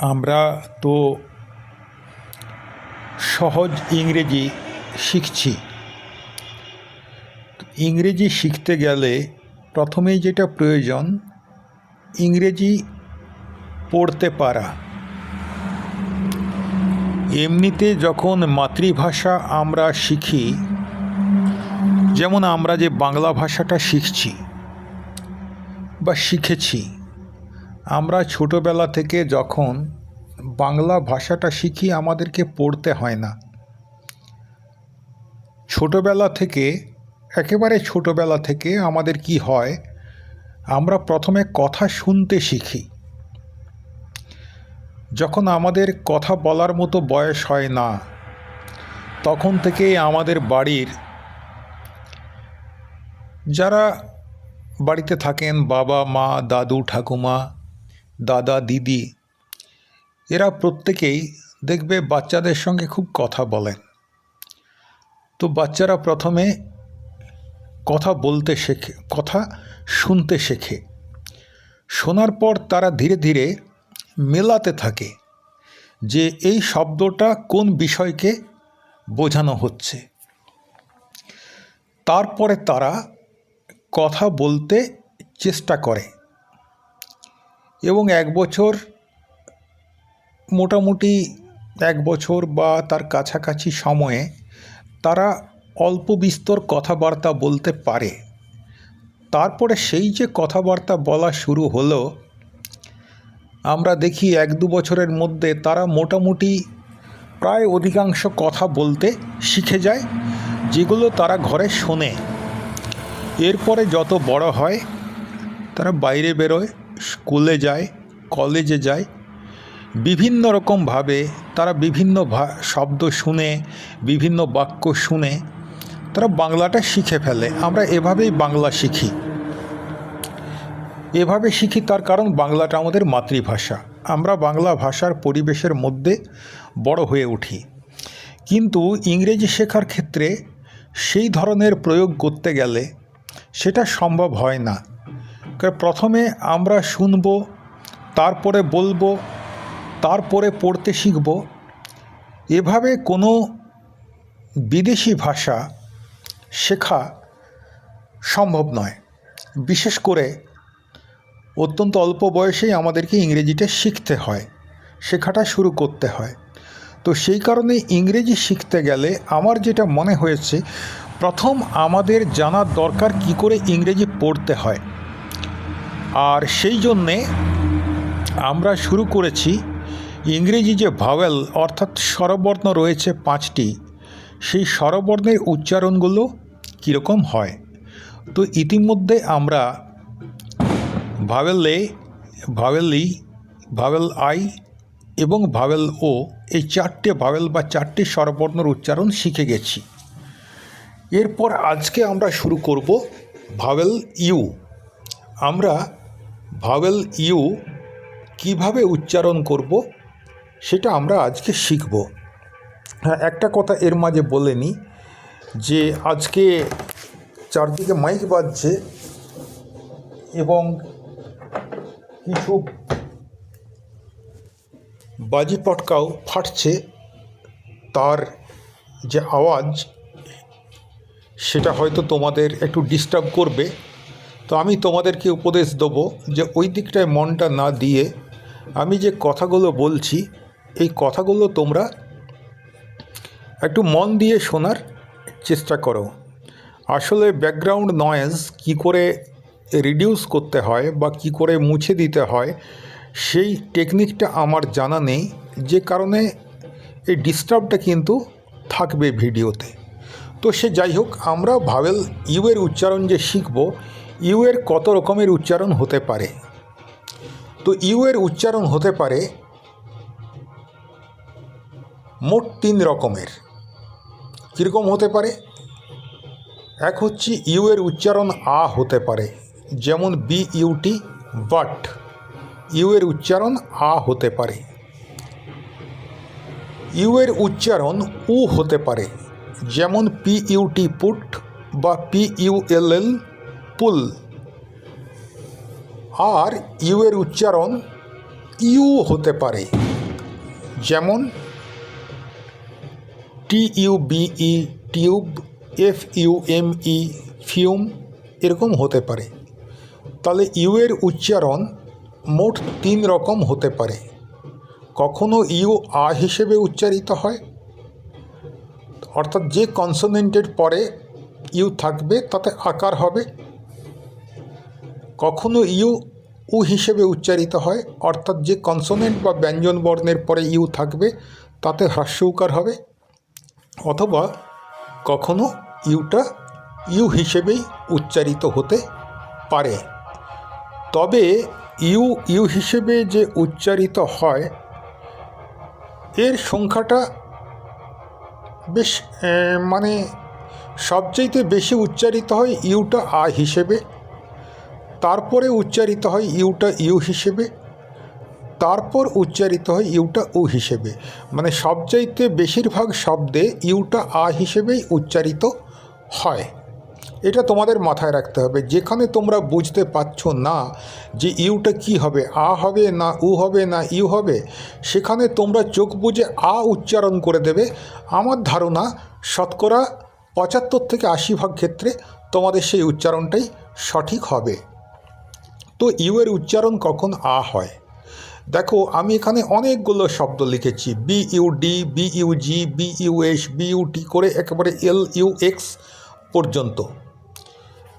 আমরা তো সহজ ইংরেজি শিখছি। ইংরেজি শিখতে গেলে প্রথমেই যেটা প্রয়োজন, ইংরেজি পড়তে পারা। এমনিতে যখন মাতৃভাষা আমরা শিখি, যেমন আমরা যে বাংলা ভাষাটা শিখছি বা শিখেছি আমরা ছোটোবেলা থেকে যখন বাংলা ভাষাটা শিখি, আমাদেরকে পড়তে হয় না। ছোটোবেলা থেকে, একেবারে ছোটোবেলা থেকে আমাদের কি হয়, আমরা প্রথমে কথা শুনতে শিখি। যখন আমাদের কথা বলার মতো বয়স হয় না, তখন থেকেই আমাদের বাড়ির যারা বাড়িতে থাকেন, বাবা, মা, দাদু, ঠাকুমা দাদা, দিদি, এরা প্রত্যেকেই দেখবে বাচ্চাদের সঙ্গে খুব কথা বলেন তো বাচ্চারা প্রথমে কথা বলতে শেখে, কথা শুনতে শেখে। শোনার পর তারা ধীরে ধীরে মেলাতে থাকে যে এই শব্দটা কোন বিষয়কে বোঝানো হচ্ছে। তারপরে তারা কথা বলতে চেষ্টা করে। এবং এক বছর, মোটামুটি এক বছর বা তার কাছাকাছি সময়ে তারা অল্প বিস্তর কথাবার্তা বলতে পারে। তারপরে সেই যে কথাবার্তা বলা শুরু হলো, আমরা দেখি এক দু বছরের মধ্যে তারা মোটামুটি প্রায় অধিকাংশ কথা বলতে শিখে যায়, যেগুলো তারা ঘরে শোনে। এরপরে যত বড় হয়, তারা বাইরে বেরোয়। স্কুলে যায়, কলেজে যায়, বিভিন্ন রকমভাবে তারা বিভিন্ন শব্দ শুনে, বিভিন্ন বাক্য শুনে তারা বাংলাটা শিখে ফেলে। আমরা এভাবেই বাংলা শিখি। এভাবে শিখি তার কারণ বাংলাটা আমাদের মাতৃভাষা। আমরা বাংলা ভাষার পরিবেশের মধ্যে বড় হয়ে উঠি। কিন্তু ইংরেজি শেখার ক্ষেত্রে সেই ধরনের প্রয়োগ করতে গেলে সেটা সম্ভব হয় না। প্রথমে আমরা শুনব, তারপরে বলব, তারপরে পড়তে শিখব। এভাবে কোনো বিদেশি ভাষা শেখা সম্ভব নয়। বিশেষ করে অত্যন্ত অল্প বয়সেই আমাদেরকে ইংরেজিটা শিখতে হয়, শেখাটা শুরু করতে হয়। তো সেই কারণে ইংরেজি শিখতে গেলে আমার যেটা মনে হয়েছে, প্রথম আমাদের জানার দরকার কি করে ইংরেজি পড়তে হয়। আর সেই জন্যে আমরা শুরু করেছি ইংরেজি যে ভাওয়েল, অর্থাৎ স্বরবর্ণ রয়েছে পাঁচটি, সেই স্বরবর্ণের উচ্চারণগুলো কীরকম হয়? তো ইতিমধ্যে আমরা vowel A vowel E vowel I এবং ভাওয়েল ও এই চারটে ভাওয়েল বা চারটে স্বরবর্ণর উচ্চারণ শিখে গেছি। এরপর আজকে আমরা শুরু করব ভাওয়েল ইউ। আমরা ভাওয়েল ইউ কীভাবে উচ্চারণ করব? সেটা আমরা আজকে শিখব। হ্যাঁ একটা কথা এর মাঝে বলে নিই যে আজকে চারদিকে মাইক বাজছে এবং কিছু বাজি পটকাও ফাটছে। তার যে আওয়াজ, সেটা হয়তো তোমাদের একটু ডিস্টার্ব করবে। তো আমি তোমাদেরকে উপদেশ দেবো যে ওই দিকটায় মনটা না দিয়ে আমি যে কথাগুলো বলছি, এই কথাগুলো তোমরা একটু মন দিয়ে শোনার চেষ্টা করো। আসলে ব্যাকগ্রাউন্ড নয়েজ কি করে রিডিউস করতে হয় বা কি করে মুছে দিতে হয়, সেই টেকনিকটা আমার জানা নেই। যে কারণে এই ডিস্টার্বটা কিন্তু থাকবে ভিডিওতে তো সে যাই হোক, আমরা ভাবেল ইউ এর উচ্চারণ যে শিখব ইউ এর কত রকমের উচ্চারণ হতে পারে? তো ইউ এর উচ্চারণ হতে পারে মোট তিন রকমের। কীরকম হতে পারে? এক হচ্ছে ইউ এর উচ্চারণ আ হতে পারে, যেমন বি ইউটি বাট। ইউ এর উচ্চারণ আ হতে পারে। ইউ এর উচ্চারণ উ হতে পারে, যেমন পি ইউটি পুট বা P U L L pull. আর ইউ এর উচ্চারণ ইউ হতে পারে। যেমন T U B E tube F U M E fume, এরকম হতে পারে। তাহলে ইউ এর উচ্চারণ মোট তিন রকম হতে পারে। কখনো ইউ আ হিসেবে উচ্চারিত হয়। অর্থাৎ যে কনসোনেন্টের পরে ইউ থাকবে, তাতে আকার হবে। কখনো ইউ, উ হিসেবে উচ্চারিত হয়, অর্থাৎ যে কনসোনেন্ট বা ব্যঞ্জন বর্ণের পরে ইউ থাকবে, তাতে হ্রাস্য উকার হবে, অথবা কখনো ইউটা ইউ হিসেবেই উচ্চারিত হতে পারে। তবে ইউ ইউ হিসেবে যে উচ্চারিত হয়, এর সংখ্যাটা বেশ মানে সবচাইতে বেশি উচ্চারিত হয় ইউটা আ হিসেবে। তারপরে উচ্চারিত হয় ইউটা ইউ হিসেবে, তারপর উচ্চারিত হয় ইউটা উ হিসেবে। মানে সবচাইতে বেশিরভাগ শব্দে ইউটা আ হিসেবেই উচ্চারিত হয়। এটা তোমাদের মাথায় রাখতে হবে। যেখানে তোমরা বুঝতে পারছ না যে ইউটা কি হবে, আ হবে না উ হবে না ইউ হবে, সেখানে তোমরা চোখ বুঝে আ উচ্চারণ করে দেবে। আমার ধারণা শতকরা পঁচাত্তর থেকে আশি ভাগ ক্ষেত্রে তোমাদের সেই উচ্চারণটাই সঠিক হবে। তো ইউ এর উচ্চারণ কখন আ হয়? দেখো, আমি এখানে অনেকগুলো শব্দ লিখেছি। B, U, D, B, U, G, B, U, S, B, U, T করে একেবারে এল, ইউ, এক্স পর্যন্ত।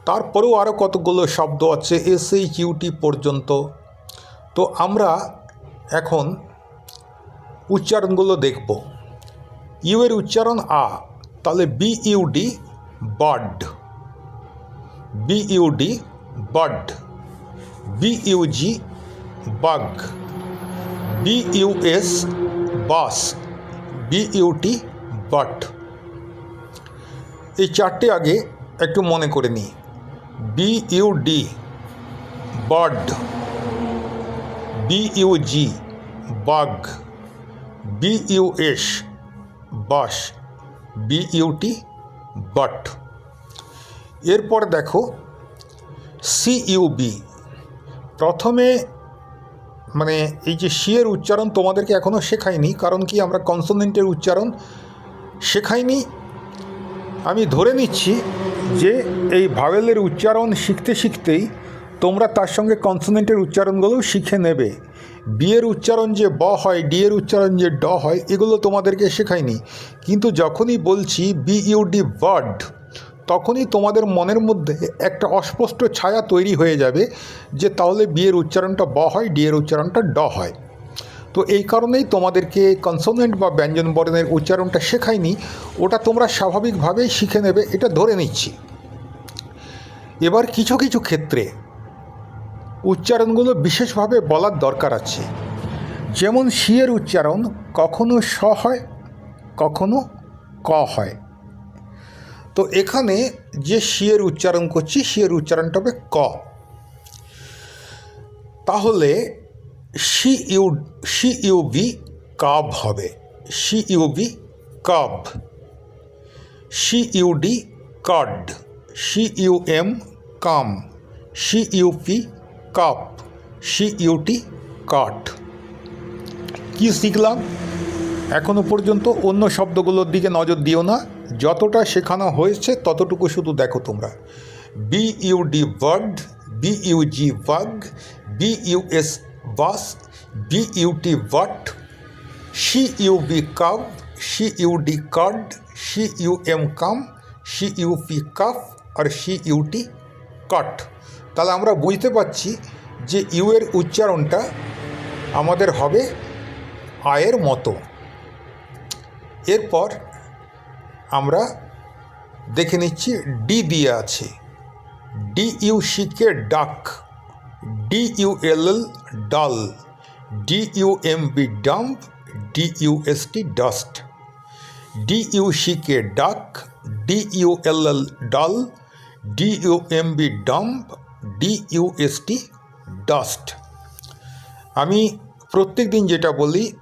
তারপরেও আরও কতগুলো শব্দ আছে? এস, এইচ ইউটি পর্যন্ত। তো আমরা এখন উচ্চারণগুলো দেখব। ইউ এর উচ্চারণ আ, তাহলে B, U, D bud B, U, D bud B U G bug B U S bus B U T but এই চারটে আগে একটু মনে করে নিই। B U D bud B U G bug B U S bus B U T but এরপর দেখো C U B প্রথমে মানে এই যে শিয়ের উচ্চারণ তোমাদেরকে এখনও শেখাইনি, কারণ কি আমরা কনসোনেন্টের উচ্চারণ শেখাইনি। আমি ধরে নিচ্ছি যে এই ভাওয়েলের উচ্চারণ শিখতে শিখতেই তোমরা তার সঙ্গে কনসোনেন্টের উচ্চারণগুলোও শিখে নেবে। বিয়ের উচ্চারণ যে ব হয়, ডি এর উচ্চারণ যে ড হয়, এগুলো তোমাদেরকে শেখাইনি। কিন্তু যখনই বলছি বি ইউ ডি বার্ড তখনই তোমাদের মনের মধ্যে একটা অস্পষ্ট ছায়া তৈরি হয়ে যাবে যে তাহলে বিয়ের উচ্চারণটা ব হয়, ডিয়ের উচ্চারণটা ড হয়। তো এই কারণেই তোমাদেরকে কনসোনেন্ট বা ব্যঞ্জন বর্ণের উচ্চারণটা শেখায়নি ওটা তোমরা স্বাভাবিকভাবেই শিখে নেবে, এটা ধরে নিচ্ছি। এবার কিছু কিছু ক্ষেত্রে উচ্চারণগুলো বিশেষভাবে বলার দরকার আছে। যেমন শিয়ের উচ্চারণ কখনো স হয়, কখনো ক হয়। তো এখানে যে শিয়ের উচ্চারণ করছি, শিয়ের উচ্চারণটা হবে ক। তাহলে C U C U B cub হবে। C U B cub. C U D cud. C U M cum. C U P cup. C U T cut কী শিখলাম? এখনও পর্যন্ত অন্য শব্দগুলোর দিকে নজর দিও না। যতটা শেখানো হয়েছে ততটুকু শুধু দেখো তোমরা। B U D bud B U G bug B U S bus B U T but C U B cub C U D cud C U M cum C U P cup R C U T cut তাহলে আমরা বুঝতে পারছি যে you এর উচ্চারণটা আমাদের হবে আয়ের মতো। এরপর আমরা দেখে নিচ্ছি ডি দিয়ে আছে। D U C K duck. D U L L dull. D U M B dump. D U S T dust. D U C K duck. D U L L dull. D U M B dump. D U S T dust. আমি প্রত্যেক দিন যেটা বলি,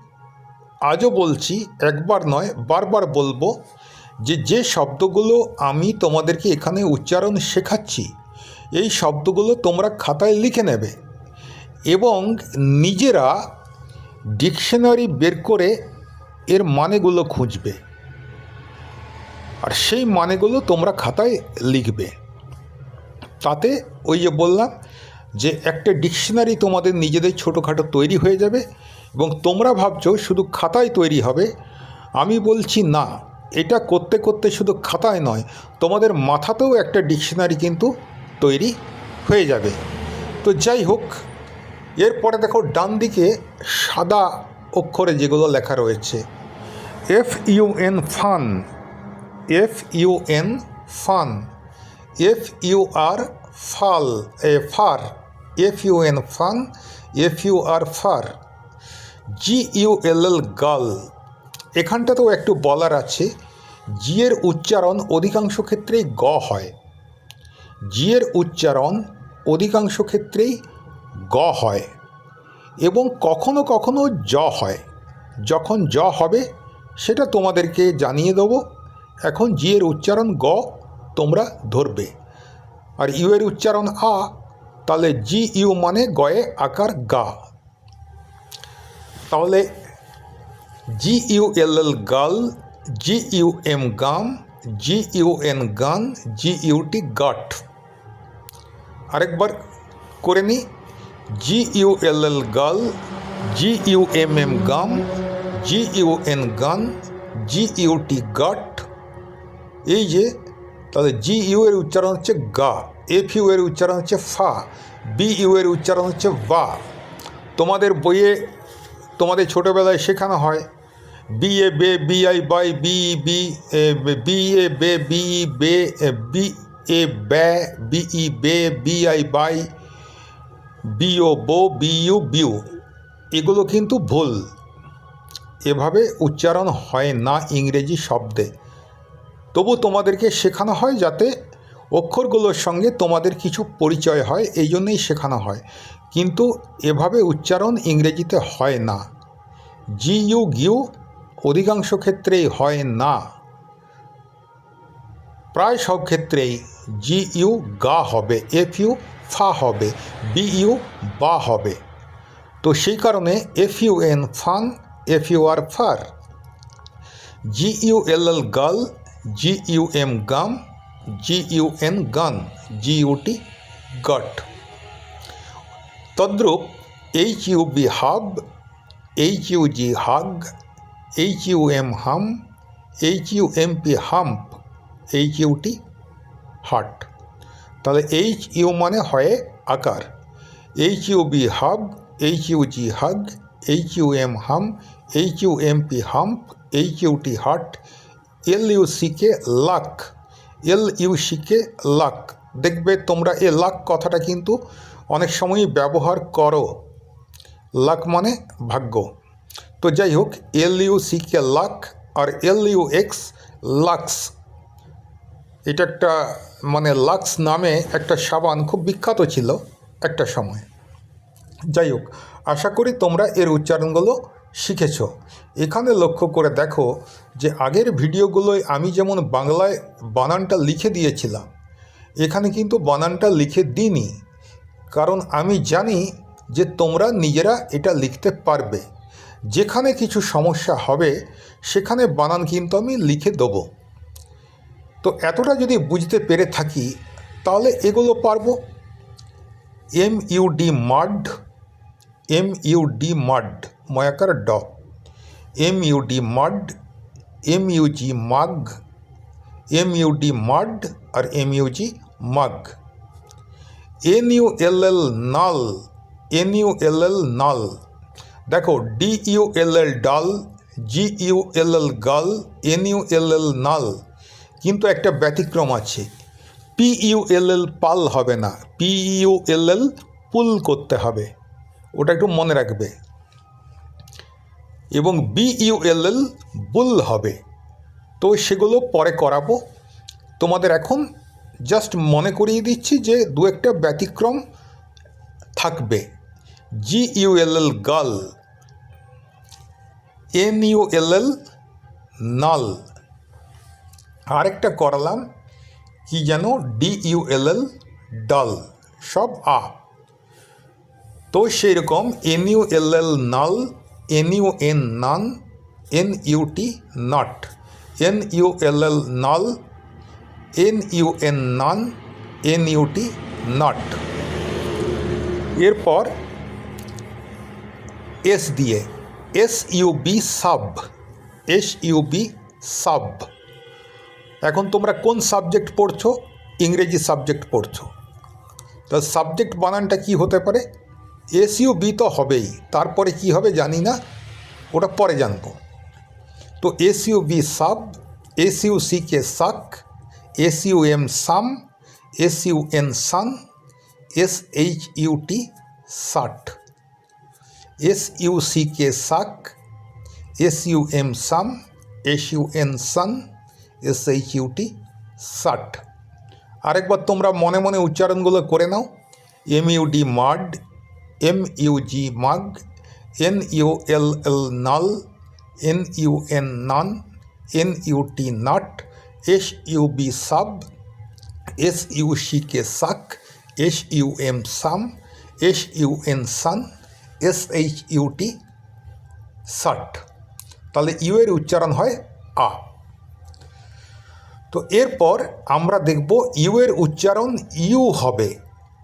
আজও বলছি, একবার নয়, বারবার বলব যে যে শব্দগুলো আমি তোমাদেরকে এখানে উচ্চারণ শেখাচ্ছি, এই শব্দগুলো তোমরা খাতায় লিখে নেবে এবং নিজেরা ডিকশনারি বের করে এর মানেগুলো খুঁজবে। আর সেই মানেগুলো তোমরা খাতায় লিখবে। তাতে ওই যে বললাম যে, একটা ডিকশনারি তোমাদের নিজেদের ছোটোখাটো তৈরি হয়ে যাবে এবং তোমরা ভাবছ শুধু খাতায় তৈরি হবে। আমি বলছি না। এটা করতে করতে শুধু খাতায় নয়, তোমাদের মাথাতেও একটা ডিকশনারি কিন্তু তৈরি হয়ে যাবে। তো যাই হোক, এরপরে দেখো ডান দিকে সাদা অক্ষরে যেগুলো লেখা রয়েছে। F U N fun F U N fun F U R fur এ fur F U N fun F U R fur G U L L gull এখানটাতেও একটু বলার আছে জি এর উচ্চারণ অধিকাংশ ক্ষেত্রেই গ হয়। জি এর উচ্চারণ অধিকাংশ ক্ষেত্রেই গ হয় এবং কখনো কখনো জ হয়। যখন জ হবে, সেটা তোমাদেরকে জানিয়ে দেবো। এখন জি এর উচ্চারণ গ তোমরা ধরবে। আর ইউ এর উচ্চারণ আ, তাহলে জি ইউ মানে গয়ে আকার গা। তাহলে জি U L L gull G U M gum G U N gun G U T গাট আরেকবার করে নিই জি U L L gull G U M M gum G U N gun G U T গাট এই যে, তাহলে G you এর উচ্চারণ হচ্ছে গা এফ ইউ এর উচ্চারণ হচ্ছে ফা বি ইউ এর উচ্চারণ হচ্ছে বা তোমাদের বইয়ে, তোমাদের ছোটোবেলায় শেখানো হয় বি এ বে B I by B B B A বে বি ই বে বি এ ব্যা ই বে বি আই বাই বিও বো বি ইউ বিউ এগুলো কিন্তু ভুল। এভাবে উচ্চারণ হয় না ইংরেজি শব্দে। তবু তোমাদেরকে শেখানো হয় যাতে অক্ষরগুলোর সঙ্গে তোমাদের কিছু পরিচয় হয়, এই জন্যই শেখানো হয়। কিন্তু এভাবে উচ্চারণ ইংরেজিতে হয় না। জি ইউ গিউ অধিকাংশ ক্ষেত্রেই হয় না। প্রায় সব ক্ষেত্রেই জি ইউ গা হবে এফ ইউ ফা হবে বি ইউ বা হবে। তো সেই কারণে F U N fun F U R fur. G U L L gull G U M gum G U N gun G U T gut. তদ্রূপ H U B hub, H U G hug H U M hum H U M P hump H U T hut তাহলে H U মানে হয় আকার। H U B hub H U G hug H U M hum H U M P hump H U T hut L U C K luck L U C K luck দেখবে তোমরা এ লাক কথাটা কিন্তু অনেক সময়ই ব্যবহার করো। লাক মানে ভাগ্য। তো যাই হোক L U C K luck আর এল ইউ এক্স লাক্স। এটা একটা মানে লাক্স নামে একটা সাবান খুব বিখ্যাত ছিল একটা সময়। যাই হোক আশা করি তোমরা এর উচ্চারণগুলো শিখেছ। এখানে লক্ষ্য করে দেখো যে আগের ভিডিওগুলোয় আমি যেমন বাংলায় বানানটা লিখে দিয়েছিলাম, এখানে কিন্তু বানানটা লিখে দিইনি। কারণ আমি জানি যে তোমরা নিজেরা এটা লিখতে পারবে। যেখানে কিছু সমস্যা হবে, সেখানে বানান কিন্তু আমি লিখে দেবো। তো এতটা যদি বুঝতে পেরে থাকি, তাহলে এগুলো পারব। M U D mud M U D mud ময়াকার ড। M U D mud M U G mug M U D mud আর M U G mug N U L L null N U L L null দেখো D U L L ডাল জি U L L গাল N U L L নাল কিন্তু একটা ব্যতিক্রম আছে। P U L এল পাল হবে না P U L L পুল করতে হবে। ওটা একটু মনে রাখবে। এবং B U L L bull হবে। তো সেগুলো পরে করাবো। তোমাদের এখন জাস্ট মনে করিয়ে দিচ্ছি যে দু একটা ব্যতিক্রম থাকবে। জি ইউ এল এল গাল এন ইউ এল এল নাল আরেকটা করালাম, কি যেন? ডি ইউ এল এল ডাল সব আ। তো সেই রকম N U L L null N U N nun N U T nut N U L L null N U N nun N U T nut এরপর এস দিয়ে, S U B sub, S U B sub. এখন তোমরা কোন subject পড়ছো? ইংরেজি subject পড়ছো। তা subject বানানটা কি হতে পারে? এস বি তো হবেই, তারপরে কি হবে জানি না, ওটা পরে জানব। তো S B sub, S U C K suck, S U M sum, S U N sun, S H U T shut S U C K suck S U M sum S U N sun S H U T shut আরেকবার তোমরা মনে মনে উচ্চারণগুলো করে নাও। M U D mud M U G mug N U L L null N U N nun N U T nut S U B sub S U C K suck S U M sum S U N sun S H U T shut তাহলে U এর উচ্চারণ হয় আ। তো এরপর আমরা দেখব you এর উচ্চারণ ইউ হবে।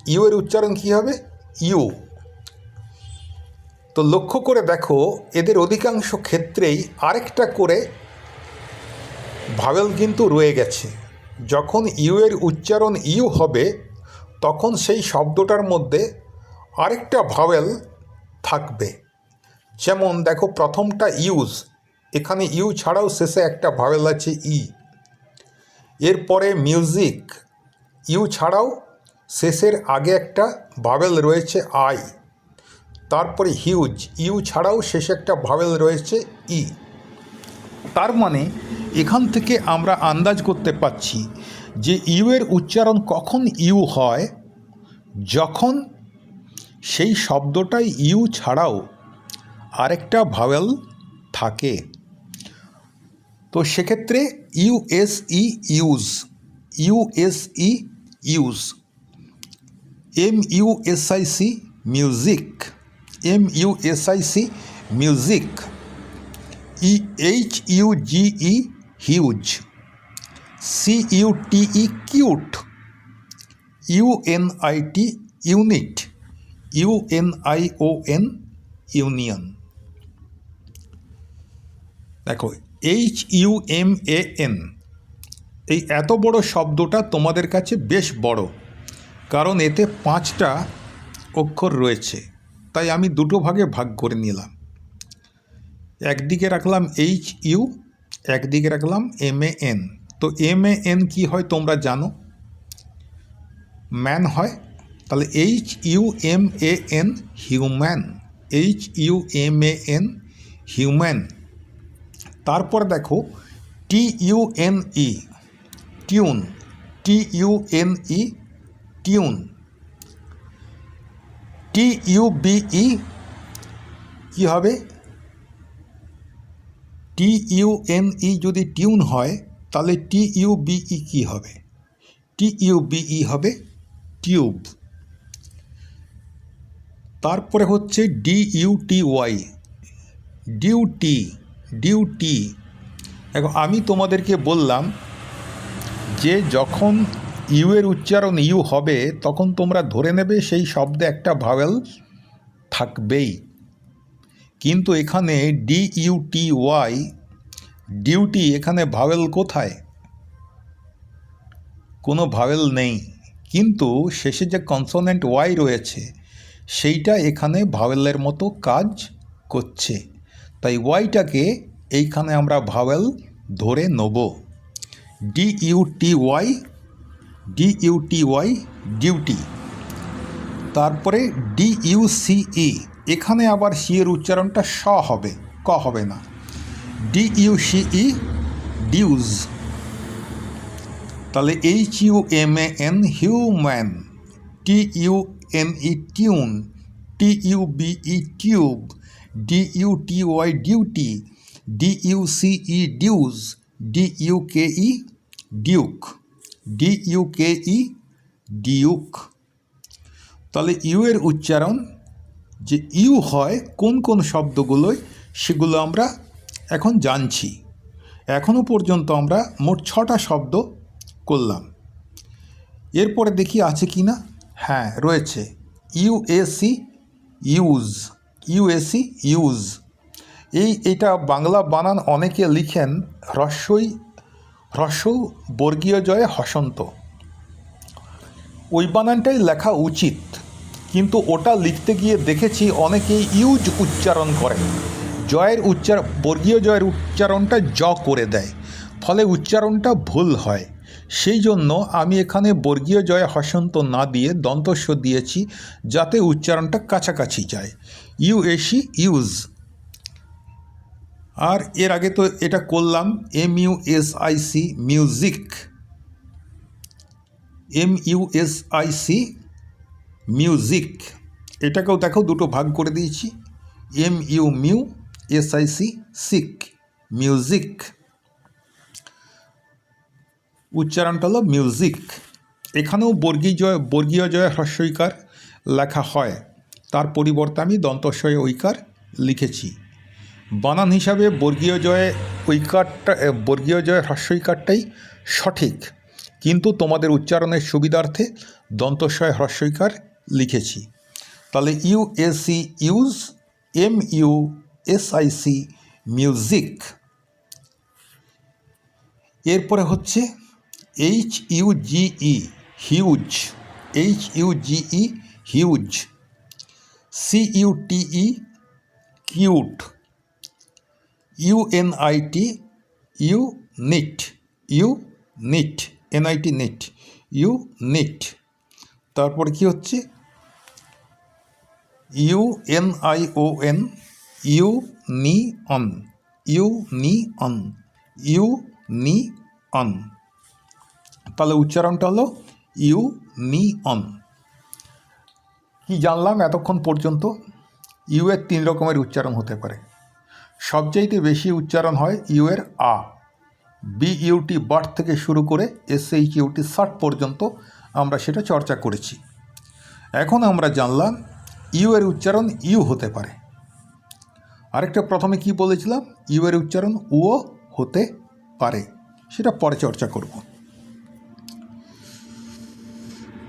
ইউ এর উচ্চারণ কি হবে? ইউ তো লক্ষ্য করে দেখো, এদের অধিকাংশ ক্ষেত্রেই আরেকটা করে ভাবেল কিন্তু রয়ে গেছে। যখন ইউ এর উচ্চারণ ইউ হবে, তখন সেই শব্দটার মধ্যে আরেকটা ভাওয়েল থাকবে। যেমন দেখো, প্রথমটা ইউজ। এখানে ইউ ছাড়াও শেষে একটা ভাওয়েল আছে ই। এরপরে মিউজিক। ইউ ছাড়াও শেষের আগে একটা ভাওয়েল রয়েছে আই। তারপরে হিউজ। ইউ ছাড়াও শেষে একটা ভাওয়েল রয়েছে ই। তার মানে এখান থেকে আমরা আন্দাজ করতে পাচ্ছি যে ইউ এর উচ্চারণ কখন ইউ হয়, যখন সেই শব্দটাই ইউ ছাড়াও আরেকটা ভাওয়েল থাকে। তো সেক্ষেত্রে U S E use U S E use, M U S I C music, M U S I C music, E H U G E huge, C U T E cute U N I T unit. U N I O N union দেখো H U M A N এই এত বড় শব্দটা তোমাদের কাছে বেশ বড়, কারণ এতে পাঁচটা অক্ষর রয়েছে, তাই আমি দুটো ভাগে ভাগ করে নিলাম। একদিকে রাখলাম এইচ ইউ একদিকে রাখলাম এম এ এন তো এম এ এন কী হয় তোমরা জানো? ম্যান হয় তাহলে H U M A N human H U M A N human তারপর দেখো T U N E tune T U N E tune T U B E কী হবে? টি ইউ এন ই যদি টিউন হয়, তাহলে টি U B E কী হবে? T U B ই হবে tube তারপরে হচ্ছে D U T Y duty duty. দেখো আমি তোমাদেরকে বললাম যে যখন ইউ এর উচ্চারণ ইউ হবে, তখন তোমরা ধরে নেবে সেই শব্দে একটা ভাওয়েল থাকবেই। কিন্তু এখানে D U T Y duty এখানে ভাওয়েল কোথায়? কোনো ভাওয়েল নেই। কিন্তু শেষে যে কনসোনেন্ট ওয়াই রয়েছে সেইটা এখানে ভাওয়েলের মতো কাজ করছে। তাই ওয়াইটাকে এইখানে আমরা ভাওয়েল ধরে নেব। D U T Y D U T Y duty. তারপরে ডি ইউ সি ই এখানে আবার সি এর উচ্চারণটা স হবে, ক হবে না। D U C E deuce. তাহলে H U M A N human T U N E tune T U B E tube D U T Y duty D U C E deuce D U K E duke D U K E duke তাহলে U এর উচ্চারণ, যে you হয়, কোন কোন শব্দগুলোয়, সেগুলো আমরা এখন জানছি। এখনও পর্যন্ত আমরা মোট ছটা শব্দ করলাম। এরপরে দেখি আছে কি না হ্যাঁ রয়েছে। ইউএসি ইউজ ইউএসি ইউজ এই, এটা বাংলা বানান অনেকে লিখেন হ্রস্বই হ্রস্ব বর্গীয় জয়ে হসন্ত। ওই বানানটাই লেখা উচিত, কিন্তু ওটা লিখতে গিয়ে দেখেছি অনেকেই ইউজ উচ্চারণ করে জয়ের উচ্চার, বর্গীয় জয়ের উচ্চারণটা জ করে দেয়, ফলে উচ্চারণটা ভুল হয়। সেই জন্য আমি এখানে বর্গীয় জয়ে হসন্ত না দিয়ে দন্তস্ব দিয়েছি যাতে উচ্চারণটা কাছাকাছি যায়। ইউএসি ইউজ। আর এর আগে তো এটা করলাম, M U S I C, music. M U S I C, music. এটাকেও দেখো, দুটো ভাগ করে দিয়েছি। M U mu, S I C, sick. Music. উচ্চারণটা হলো মিউজিক এখানেও বর্গীয় জয় বর্গীয় জয় হ্রস্বইকার লেখা হয়। তার পরিবর্তে আমি দন্তস্বয় ঐকার লিখেছি। বানান হিসাবে বর্গীয় জয়ে ঐকারটা বর্গীয় জয় হ্রস্বইকারটাই সঠিক। কিন্তু তোমাদের উচ্চারণের সুবিধার্থে দন্তস্বয় হ্রস্বইকার লিখেছি। তাহলে U S use M U S I C music এরপরে হচ্ছে H U G E huge H U G E huge C U T E cute U N I T unit unit N I T nit unit তারপর কি হচ্ছে? U N I O N union union union তাহলে উচ্চারণটা হলো you নি on. কি জানলাম এতক্ষণ পর্যন্ত? ইউ এর তিন রকমের উচ্চারণ হতে পারে। সবচাইতে বেশি উচ্চারণ হয় ইউ এর আ। বি ইউটি বার্থ থেকে শুরু করে এস, এইচ ইউটি ষাট পর্যন্ত আমরা সেটা চর্চা করেছি। এখন আমরা জানলাম ইউ এর উচ্চারণ ইউ হতে পারে। আরেকটা প্রথমে কি বলেছিলাম? ইউ এর উচ্চারণ উও হতে পারে। সেটা পরে চর্চা করব।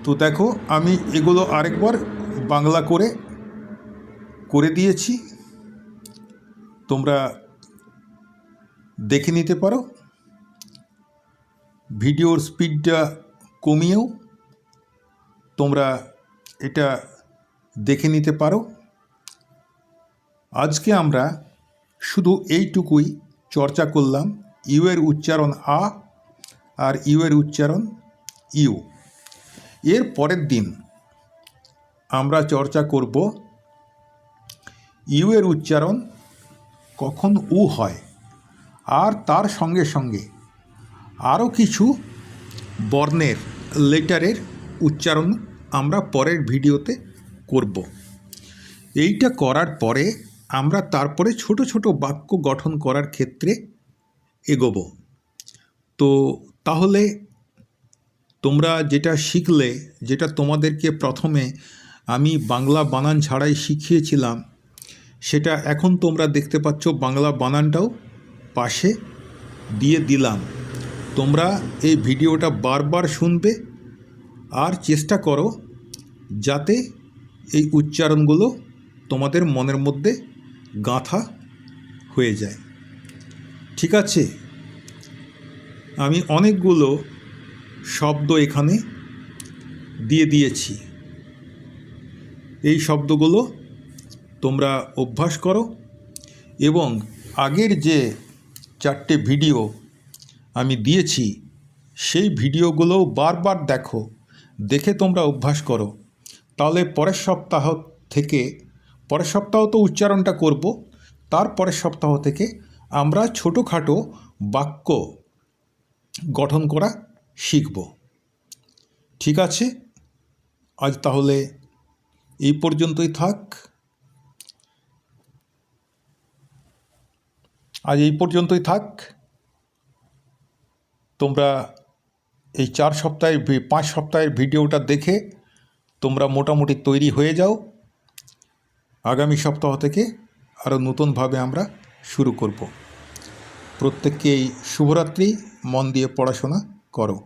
তো দেখো, আমি এগুলো আরেকবার বাংলা করে করে দিয়েছি। তোমরা দেখে নিতে পারো। ভিডিওর স্পিডটা কমিয়েও তোমরা এটা দেখে নিতে পারো। আজকে আমরা শুধু এইটুকুই চর্চা করলাম। ইউ এর উচ্চারণ আ আর ইউ এর উচ্চারণ ইউ। এর পরের দিন আমরা চর্চা করব ইউ এর উচ্চারণ কখন উ হয় আর তার সঙ্গে সঙ্গে আরও কিছু বর্ণের লেটারের উচ্চারণ আমরা পরের ভিডিওতে করব। এইটা করার পরে আমরা তারপরে ছোট ছোট বাক্য গঠন করার ক্ষেত্রে এগোব। তো তাহলে তোমরা যেটা শিখলে, যেটা তোমাদেরকে প্রথমে আমি বাংলা বানান ছাড়াই শিখিয়েছিলাম, সেটা এখন তোমরা দেখতে পাচ্ছ বাংলা বানানটাও পাশে দিয়ে দিলাম। তোমরা এই ভিডিওটা বারবার শুনবে আর চেষ্টা করো যাতে এই উচ্চারণগুলো তোমাদের মনের মধ্যে গাঁথা হয়ে যায়। ঠিক আছে, আমি অনেকগুলো শব্দ এখানে দিয়ে দিয়েছি। এই শব্দগুলো তোমরা অভ্যাস করো এবং আগের যে চারটে ভিডিও আমি দিয়েছি, সেই ভিডিওগুলোও বারবার দেখো, দেখে তোমরা অভ্যাস করো। তাহলে পরের সপ্তাহ থেকে, পরের সপ্তাহ তো উচ্চারণটা করব, তার পরের সপ্তাহ থেকে আমরা ছোটোখাটো বাক্য গঠন করা শিখব। ঠিক আছে? আজ তাহলে এই পর্যন্তই থাক। আজ এই পর্যন্তই থাক। তোমরা এই চার সপ্তাহের পাঁচ সপ্তাহের ভিডিওটা দেখে তোমরা মোটামুটি তৈরি হয়ে যাও। আগামী সপ্তাহ থেকে আরও নতুনভাবে আমরা শুরু করব। প্রত্যেককে এই শুভরাত্রি, মন দিয়ে পড়াশোনা। করো